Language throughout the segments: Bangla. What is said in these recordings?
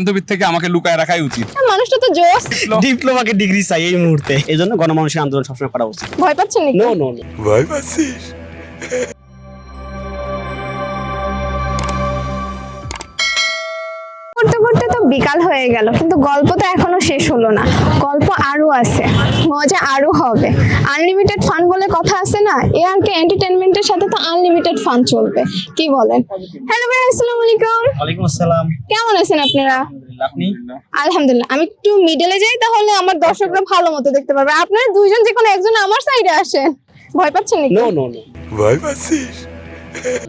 বান্ধবীর থেকে আমাকে লুকায় রাখাই উচিত। মানুষটা তো জোস। ডিপ্লোমাকে ডিগ্রি চাই এই মুহূর্তে। এই জন্য গণমানুষের আন্দোলন সবসময় করা উচিত। ভয় পাচ্ছেন নাকি? নো নো নো করতে করতে তো বিকাল হয়ে গেল কিন্তু গল্প তো এখনও শেষ হলো না। গল্প আরও আছে মজা আরও হবে। আনলিমিটেড ফান বলে কথা আছে না? এ আর কে এন্টারটেনমেন্টের সাথে তো আনলিমিটেড ফান চলবে কি বলেন? হ্যালো ভাই আসসালামু আলাইকুম। ওয়ালাইকুম আসসালাম। কেমন আছেন আপনারা? আপনি? আলহামদুলিল্লাহ আমি একটু মিডলে যাই তাহলে আমার দর্শকরা ভালো মতো দেখতে পারবে। আপনারা দুইজন যে কোনো একজন আমার সাইডে আসেন। ভয় পাচ্ছেন নাকি? নো নো নো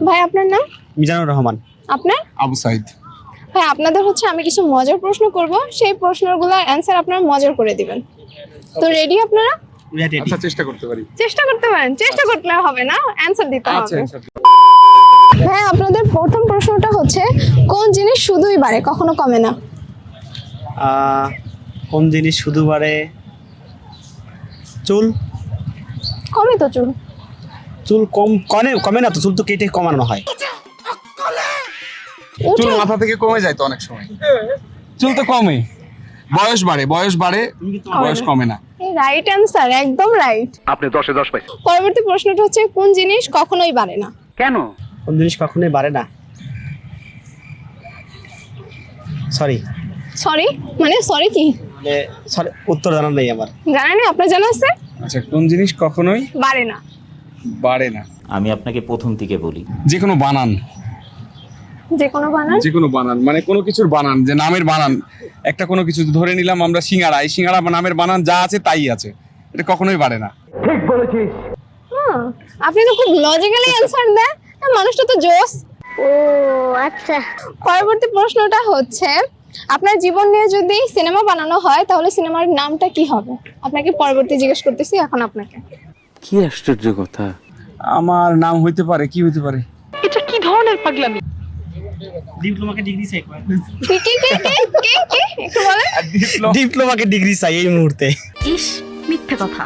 ভাই আপনার নাম? মিজানুর রহমান। আপনার? আবু সাইদ। হ্যাঁ আপনাদের হচ্ছে আমি কিছু মজার প্রশ্ন করব। সেই প্রশ্নগুলোর অ্যান্সার আপনারা মজার করে দিবেন। তো রেডি আপনারা? আচ্ছা চেষ্টা করতে পারি। চেষ্টা করতে পারেন। চেষ্টা করলে হবে না অ্যান্সার দিতে আচ্ছা হবে। হ্যাঁ আপনাদের প্রথম প্রশ্নটা হচ্ছে কোন জিনিস শুধুই বাড়ে? কখনো কমে না। আহ, কোন জিনিস শুধু বাড়ে? চুল? কমে তো চুল। চুল কম কমে কমে না তো চুল তো কেটে কমানো হয়। চুল মাথা থেকে কমে যায় তো অনেক সময়। চুল তো কমে। বয়স বাড়ে বয়স বাড়ে বয়স কমে না। রাইট অ্যান্সার একদম রাইট আপনি দশে দশ পাইছেন। পরবর্তী প্রশ্নটা হচ্ছে কোন জিনিস কখনোই বাড়ে না? কেন? কোন জিনিস কখনোই বাড়ে না? সরি সরি মানে সরি কি? মানে সরি উত্তর জানা নেই আমার। জানেন আপনার জানা আছে? আচ্ছা কোন জিনিস কখনোই বাড়ে না। বাড়ে না। আমি আপনাকে প্রথম থেকে বলি। যে কোনো বানান। যে কোনো বানান? যে কোনো বানান মানে কোনো কিছুর বানান যে নামের বানান। একটা কোনো কিছু ধরে নিলাম আমরা সিঙ্গারা এই সিঙ্গারা নামের বানান যা আছে তাই আছে। এটা কখনোই বাড়ে না। হুম, আপনি তো খুব লজিক্যালি অ্যান্সার দেন। মানুষটা তো জোস। ও আচ্ছা। পরবর্তী প্রশ্নটা হচ্ছে আপনার জীবন নিয়ে যদি সিনেমা বানানো হয় তাহলে সিনেমার নামটা কি হবে? আপনাকে পরবর্তী জিজ্ঞেস করতেছি এখন আপনাকে। কি আশ্চর্য কথা। আমার নাম হইতে পারে কি হইতে পারে? ডিপ্লোমাকে ডিগ্রি চাই কি কি কি কি কি কি একটু বলেন ডিপ্লোমাকে ডিগ্রি চাই এই মুহূর্তে। ইস মিথ্যে কথা।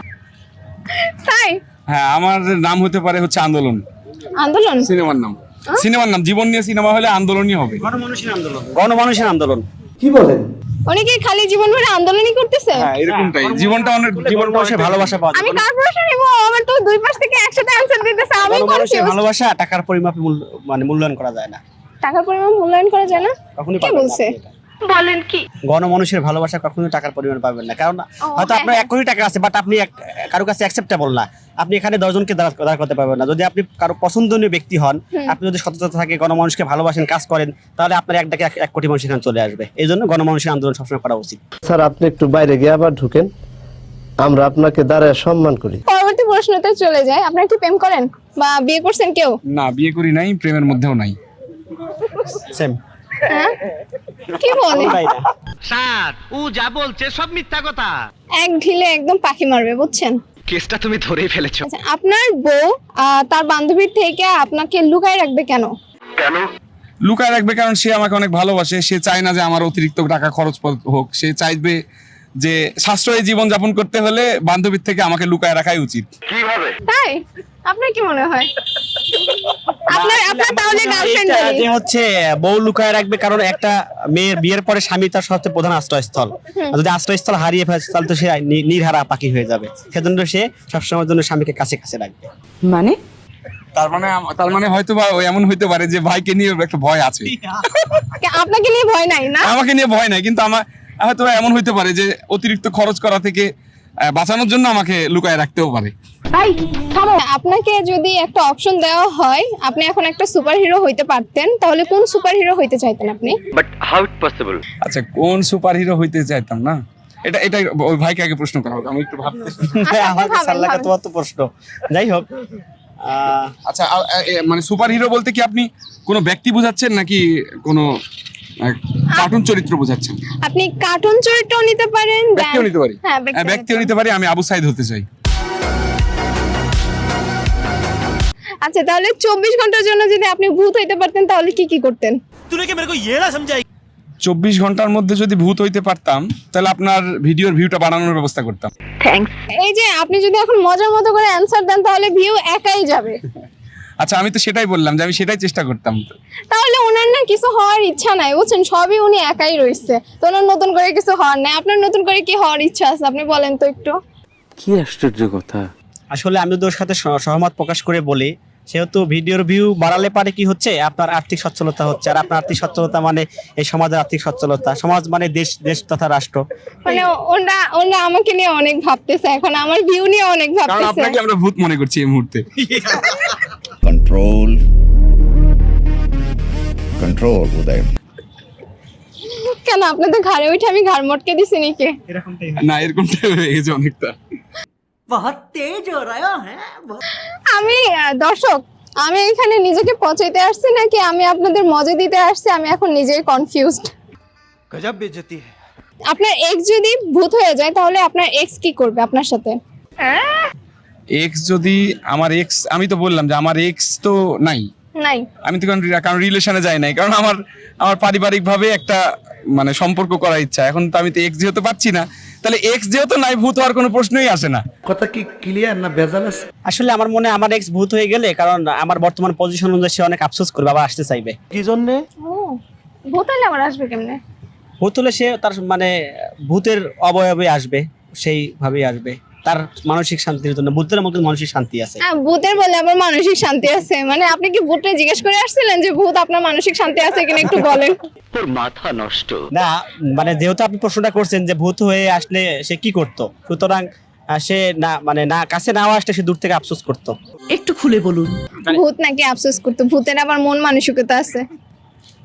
তাই? হ্যাঁ আমার নাম হতে পারে হচ্ছে আন্দোলন। আন্দোলন? সিনেমার নাম। সিনেমার নাম জীবন নিয়ে সিনেমা হলে আন্দোলনই হবে। গণমানুষের আন্দোলন। গণমানুষের আন্দোলন। কি খালি জীবন ভরে আন্দোলনই করতেছে? হ্যাঁ এরকমটাই। জীবনটা অনেক জীবন গণমানুষের ভালোবাসা পাওয়া আমি কার প্রশ্ন নিব? আমার তো দুই পাশ থেকে একসাথে অ্যান্সার দিতেছে আমি ভালোবাসা টাকার পরিমাপে মানে মূল্যায়ন করা যায় না। টাকার পরিমাণ মূল্যায়ন করা যায় না কখনোই কে পাবেন না বলছে? আপনি এটা। বলেন কি? গণমানুষের ভালোবাসা কখনোই টাকার পরিমাণ পাবেন না। কারণ হয়তো হ্যাঁ, আপনার এক কোটি টাকা আছে বাট আপনি এক- কারও কাছে অ্যাকসেপ্টেবল না। আপনি এখানে দশজনকে দাঁড় দাঁড় করতে পারবেন না। যদি আপনি কারও পছন্দনীয় ব্যক্তি হন আপনি যদি সততা থাকে গণমানুষকে ভালোবাসেন কাজ করেন তাহলে আপনার এক ডাকে এক- এক কোটি মানুষ এখানে চলে আসবে। এই জন্য গণমানুষের আন্দোলন সবসময় করা উচিত। স্যার আপনি একটু বাইরে গিয়ে আবার ঢুকেন। আমরা আপনাকে দাঁড়ায় সম্মান করি। পরবর্তী প্রশ্নতে চলে যায় আপনারা কি প্রেম করেন? বা বিয়ে করছেন কেউ? না বিয়ে করি নাই প্রেমের মধ্যেও নাই। সেম হ্যাঁ? কি বলে? স্যার ও যা বলছে সব মিথ্যা কথা। এক ঢিলে একদম পাখি মারবে বুঝছেন? কেসটা তুমি ধরেই ফেলেছো। আচ্ছা আপনার বউ আহ, তার বান্ধবীর থেকে আপনাকে লুকায় রাখবে কেন? কেন? লুকায় রাখবে কারণ সে আমাকে অনেক ভালোবাসে। সে চায় না যে আমার অতিরিক্ত টাকা খরচ হোক। সে চাইবে যে সাশ্রয়ী জীবন যাপন করতে হলে বান্ধবীর থেকে আমাকে লুকায় রাখাই উচিত। তাই আপনার কি মনে হয়? আপনার আপনার তাহলে গার্লফ্রেন্ড যে হচ্ছে বউ লুকায় রাখবে কারণ একটা মেয়ের বিয়ের পরে স্বামী তার সবচেয়ে প্রধান আশ্রয়স্থল। যদি আশ্রয়স্থল হারিয়ে ফেলে তাহলে তো সে নির্হারা পাখি হয়ে যাবে। সেজন্য সে সবসময়ের জন্য স্বামীকে কাছে কাছে রাখবে। মানে? তার মানে তার মানে হয়তো বা এমন হইতে পারে যে ভাইকে নিয়ে একটা ভয় আছে। আপনাকে নিয়ে ভয় নাই না? আমাকে নিয়ে ভয় নাই কিন্তু আমার হয়তো এমন হইতে পারে যে অতিরিক্ত খরচ করা থেকে বাঁচানোর জন্য আমাকে লুকায় রাখতেও পারে। আপনাকে যদি একটা অপশন দেওয়া হয় আপনি এখন একটা সুপার হিরো হইতে পারতেন তাহলে কোন সুপার হিরো হইতে চাইতেন আপনি? বাট হাউ ইট পসিবল আচ্ছা কোন সুপার হিরো হইতে চাইতাম না? এটা এটা ওই ভাইকে আগে প্রশ্ন করা হোক আমি একটু ভাবতে আমার সাল্লাকে। তোমার তো প্রশ্ন। যাই হোক আহ, আচ্ছা মানে সুপার হিরো বলতে কি আপনি কোনো ব্যক্তি বোঝাচ্ছেন নাকি কোনো কার্টুন চরিত্র বোঝাচ্ছেন। আপনি কার্টুন চরিত্র নিতে পারেন ব্যক্তিও নিতে পারি। হ্যাঁ ব্যক্তিও নিতে পারি আমি আবু সাইদ হতে চাই। আচ্ছা তাহলে চব্বিশ ঘণ্টার জন্য যদি আপনি ভূত হইতে পারতেন তাহলে কি কি করতেন? চব্বিশ ঘণ্টার মধ্যে যদি ভূত হইতে পারতাম তাহলে আপনার ভিডিওর ভিউটা বাড়ানোর ব্যবস্থা করতাম। থ্যাঙ্কস এই যে আপনি যদি এখন মজার মতো করে অ্যান্সার দেন তাহলে ভিউ একাই যাবে। আচ্ছা আমি তো সেটাই বললাম যে আমি সেটাই চেষ্টা করতাম তাহলে ওনার না কিছু হওয়ার ইচ্ছা নাই বুঝছেন? সবই উনি একাই রয়েছে তো ওনার নতুন করে কিছু হওয়ার নাই। আপনার নতুন করে কি হওয়ার ইচ্ছা আছে? আপনি বলেন তো একটু। কি আশ্চর্য কথা। আসলে আমি ওর সাথে সহমত প্রকাশ করে বলি সেহেতু ভিডিওর ভিউ বাড়ালে পারে কি হচ্ছে? আপনার আর্থিক সচ্ছলতা হচ্ছে। আর আপনার আর্থিক সচ্ছলতা মানে এই সমাজের আর্থিক সচ্ছলতা। সমাজ মানে দেশ দেশ তথা রাষ্ট্র। মানে ওনারা ওনারা আমাকে নিয়ে অনেক ভাবতেছে। এখন আমার ভিউ নিয়ে অনেক কারণ ভাবতেছে। আপনাকে আমরা ভূত মনে করছি এই মুহূর্তে। control. Control উদয় কেন আপনাদের ঘাড়ে উঠে আমি ঘাড় মটকে দিছি নাকি? এরকমটাই না এরকমটাই হয়ে গেছে অনেকটা। আমি দর্শক আমি এখানে নিজেকে পচাইতে আসছি নাকি আমি আপনাদের মজা দিতে আসছি? আমি এখন নিজেই কনফিউজড গজব বেজতি আপনার এক্স যদি ভূত হয়ে যায় তাহলে আপনার এক্স কি করবে আপনার সাথে? এক্স যদি আমার এক্স আমি তো বললাম যে আমার এক্স তো নাই। নাই। আমি তো কারণ কারণ রিলেশনে যাই নাই কারণ আমার আমার পারিবারিক ভাবে একটা মানে সম্পর্ক করার ইচ্ছা। এখন তো আমি তো এক্স যেহেতু পাচ্ছি না তাহলে এক্স যেহেতু নাই ভূত হওয়ার কোনো প্রশ্নই আসে না। কথা কি ক্লিয়ার না ভেজাল আছে? আসলে আমার মনে আমার এক্স ভূত হয়ে গেলে কারণ আমার বর্তমান পজিশন অনুযায়ী সে অনেক আফসোস করবে আবার আসতে চাইবে। কি জন্য? ভূত হলে আবার আসবে কেমনে? ভূত হলে সে তার মানে ভূতের অবয়বে আসবে সেইভাবেই আসবে। তার মানসিক শান্তির জন্য ভূতের মধ্যে মানসিক শান্তি আছে। হ্যাঁ ভূতের বলে আবার মানসিক শান্তি আছে। মানে আপনি কি ভূতটা জিজ্ঞেস করে আসছিলেন যে ভূত আপনার মানসিক শান্তি আছে কিনা একটু বলেন? তোর মাথা নষ্ট। না মানে যেহেতু আপনি প্রশ্নটা করছেন যে ভূত হয়ে আসলে সে কি করতো? সুতরাং সে না মানে না কাছে নাও আসলে সে দূর থেকে আফসোস করতো। একটু খুলে বলুন। ভূত নাকি আফসোস করতো? ভূতের আবার মন মানসিকতা আছে?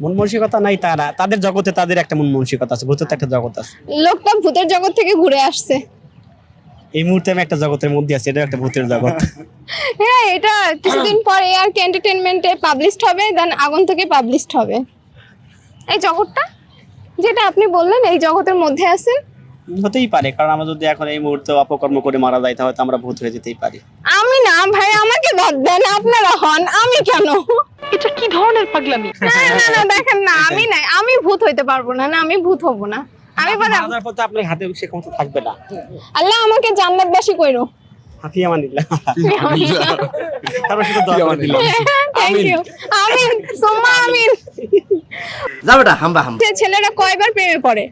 মন মানসিকতা নাই তারা। তাদের জগতে তাদের একটা মন মানসিকতা আছে ভূতের একটা জগৎ আছে। লোকটা ভূতের জগৎ থেকে ঘুরে আসছে। এই মুহূর্তে আমি একটা জগতের মধ্যে আছি এটা একটা ভূতের জগৎ। হ্যাঁ এটা কিছুদিন পরে আর কি এন্টারটেনমেন্টে পাবলিশড হবে দেন আগুন থেকে পাবলিশড হবে। এই জগৎটা যেটা আপনি বললেন এই জগতের মধ্যে আছেন? হতেই পারে কারণ আমরা যদি এখন এই মুহূর্তে অপকর্ম করে মারা যাই তাহলে তো আমরা ভূত হয়ে যেতেই পারি। আমি না ভাই আমাকে বাদ দেন আপনারা হন আমি কেন? এটা কি ধরনের পাগলামি? না না না দেখেন না আমি নাই আমি ভূত হইতে পারব না না আমি ভূত হব না। আমি পর তো আপনার হাতে সে ক্ষমতা থাকবে না। আল্লাহ আমাকে জান্নাতবাসী কইরো হাফিয়া মানিল্লা তারপর শুধু দোয়া করে দিলাম থ্যাংক ইউ আমিন। সোম্মা আমিন। যাবেটা হাম্বা হাম্বা। ছেলেরা কয়বার প্রেমে পড়ে?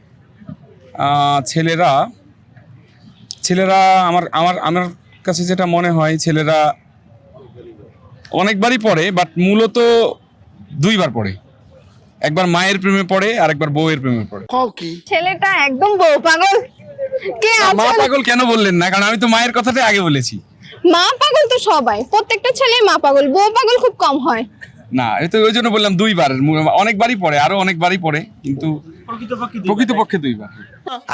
ছেলেরা ছেলেরা আমার আমার আমার কাছে যেটা মনে হয় ছেলেরা অনেকবারই পড়ে বাট মূলত দুইবার পড়ে। একবার মায়ের প্রেমে পড়ে আর একবার বউয়ের প্রেমে পড়ে। কি? ছেলেটা একদম বউ পাগল। কে মা পাগল কেন বললেন না? কারণ আমি তো মায়ের কথাটাই আগে বলেছি। মা পাগল তো সবাই। প্রত্যেকটা ছেলে মা পাগল। বউ পাগল খুব কম হয়। না এই তো ওই জন্য বললাম দুইবার। অনেকবারই পড়ে আরও অনেকবারই পড়ে কিন্তু প্রকৃতপক্ষে দুইবার।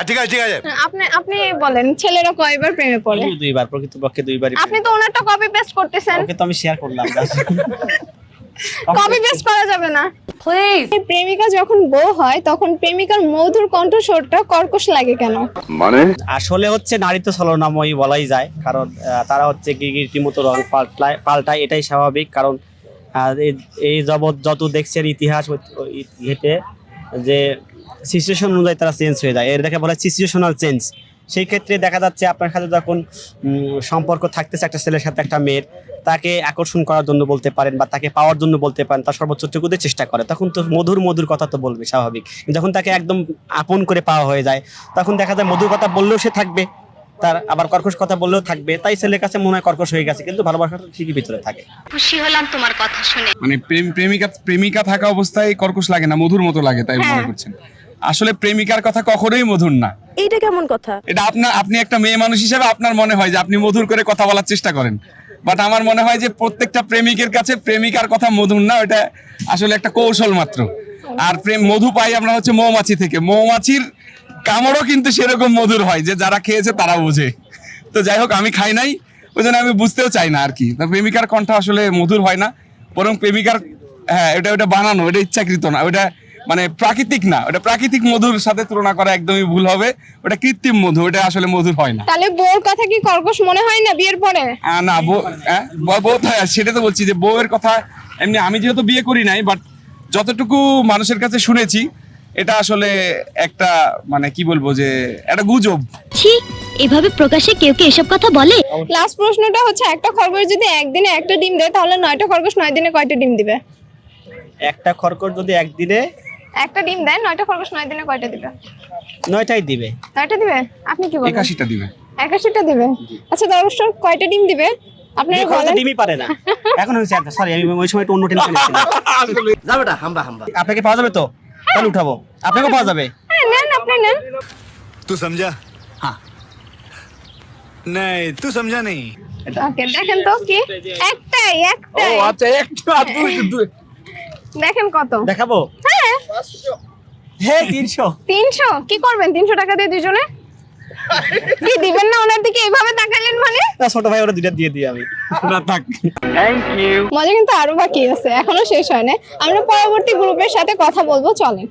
ঠিক আছে ঠিক আছে। আপনি আপনি বলেন ছেলেরা কয়বার প্রেমে পড়ে? দুইবার প্রকৃতপক্ষে দুইবারই আপনি তো ওনারটা কপি পেস্ট করতেছেন। ওকে তো আমি শেয়ার করলাম কপি পেস্ট করা যাবে না। প্রেমিকা যখন বউ হয় তখন প্রেমিকার মধুর কণ্ঠস্বরটা কর্কশ লাগে কেন? আসলে হচ্ছে নারী তো ছলনাময়ী বলাই যায় কারণ তারা হচ্ছে কি রীতিমতো রং পাল্টায় পাল্টায় এটাই স্বাভাবিক। কারণ এই- জগৎ যত দেখছেন ইতিহাস ঘেটে যে সিচুয়েশন অনুযায়ী তারা চেঞ্জ হয়ে যায়। এর দেখে বলে সিচুয়েশনাল চেঞ্জ সেই ক্ষেত্রে দেখা যাচ্ছে আপনার সাথে যখন সম্পর্ক থাকতেছে একটা ছেলের সাথে একটা মেয়ের তাকে আকর্ষণ করার জন্য বলতে পারেন বা তাকে পাওয়ার জন্য বলতে পারেন তার সর্বোচ্চটুকু দিয়ে চেষ্টা করে। তখন তো মধুর মধুর কথা তো বলবে স্বাভাবিক। যখন তাকে একদম আপন করে পাওয়া হয়ে যায় তখন দেখা যায় মধুর কথা বললেও সে থাকবে তার আবার কর্কশ কথা বললেও থাকবে। তাই ছেলের কাছে মনে হয় কর্কশ হয়ে গেছে কিন্তু ভালোবাসাটা ঠিকই ভিতরে থাকে। খুশি হলাম তোমার কথা শুনে। মানে প্রেম প্রেমিকা প্রেমিকা থাকা অবস্থায় কর্কশ লাগে না মধুর মতো লাগে তাই মনে করছেন। আসলে প্রেমিকার কথা কখনোই মধুর না। এইটা কেমন কথা? এটা আপনার আপনি একটা মেয়ে মানুষ হিসেবে আপনার মনে হয় যে আপনি মধুর করে কথা বলার চেষ্টা করেন। বাট আমার মনে হয় যে প্রত্যেকটা প্রেমিকের কাছে প্রেমিকার কথা মধুর না ওটা আসলে একটা কৌশল মাত্র। আর প্রেম মধু পাই আমরা হচ্ছে মৌমাছি থেকে। মৌমাছির কামড়ও কিন্তু সেরকম মধুর হয় যে যারা খেয়েছে তারা বোঝে। তো যাই হোক, আমি খাই নাই, ওই জন্য আমি বুঝতেও চাই না আর কি। প্রেমিকার কণ্ঠ আসলে মধুর হয় না, বরং প্রেমিকার হ্যাঁ ওটা ওটা বানানো ওটা ইচ্ছাকৃত না, ওটা মানে প্রাকৃতিক না ওটা প্রাকৃতিক মধুর সাথে তুলনা করা একদমই ভুল হবে ওটা কৃত্রিম মধু ওটা আসলে মধুর হয় না। তাহলে বউর কথা কি কর্কশ মনে হয় না বিয়ের পরে? না বউ হ্যাঁ, বউ- সেটা তো বলছি যে বউয়ের কথা এমনি আমি যেহেতু বিয়ে করি নাই বাট যতটুকু মানুষের কাছে শুনেছি এটা আসলে একটা মানে কি বলব যে একটা গুজব। ছি এভাবে প্রকাশে কেউ কে এসব কথা বলে? লাস্ট প্রশ্নটা হচ্ছে একটা খরগোশ যদি একদিনে একটা ডিম দেয় তাহলে নয়টা খরগোশ নয় দিনে কয়টা ডিম দিবে? একটা খরকর যদি একদিনে একটা ডিম দেন নয়টা খরগোশ নয় দিনে কয়টা দিবে? নয়টাই দিবে। নয়টা দিবে? আপনি কি বলেন 81টা দিবে। 81টা দিবে? আচ্ছা দর্শক কয়টা ডিম দিবে? আপনারা ডিমই পারে না। এখন হইছে সরি আমি ওই সময় অন্য বেটা হামবা হামবা। আপনাকে পাওয়া যাবে তো? তাহলে উঠাবো। আপনাকে পাওয়া যাবে। হ্যাঁ নেন আপনি নেন। তুই সমঝা? হ্যাঁ। নাই তুই সমঝা ওকে দেখেন তো কি একটাই একটাই। ও আচ্ছা একটা দেখেন কত। দেখাবো? হ্যাঁ হ্যাঁ তিনশো। তিনশো? কি করবেন? তিনশো টাকা দিয়ে দুজনে? কি দিবেন না ওনার দিকে? এইভাবে তাকালেন মানে? না, ছোট ভাই ওরা দুইটা দিয়ে দিই আমি। না থাক। মজা কিন্তু আরও বাকি আছে এখনও শেষ হয় না আমরা পরবর্তী গ্রুপের সাথে কথা বলব চলেন।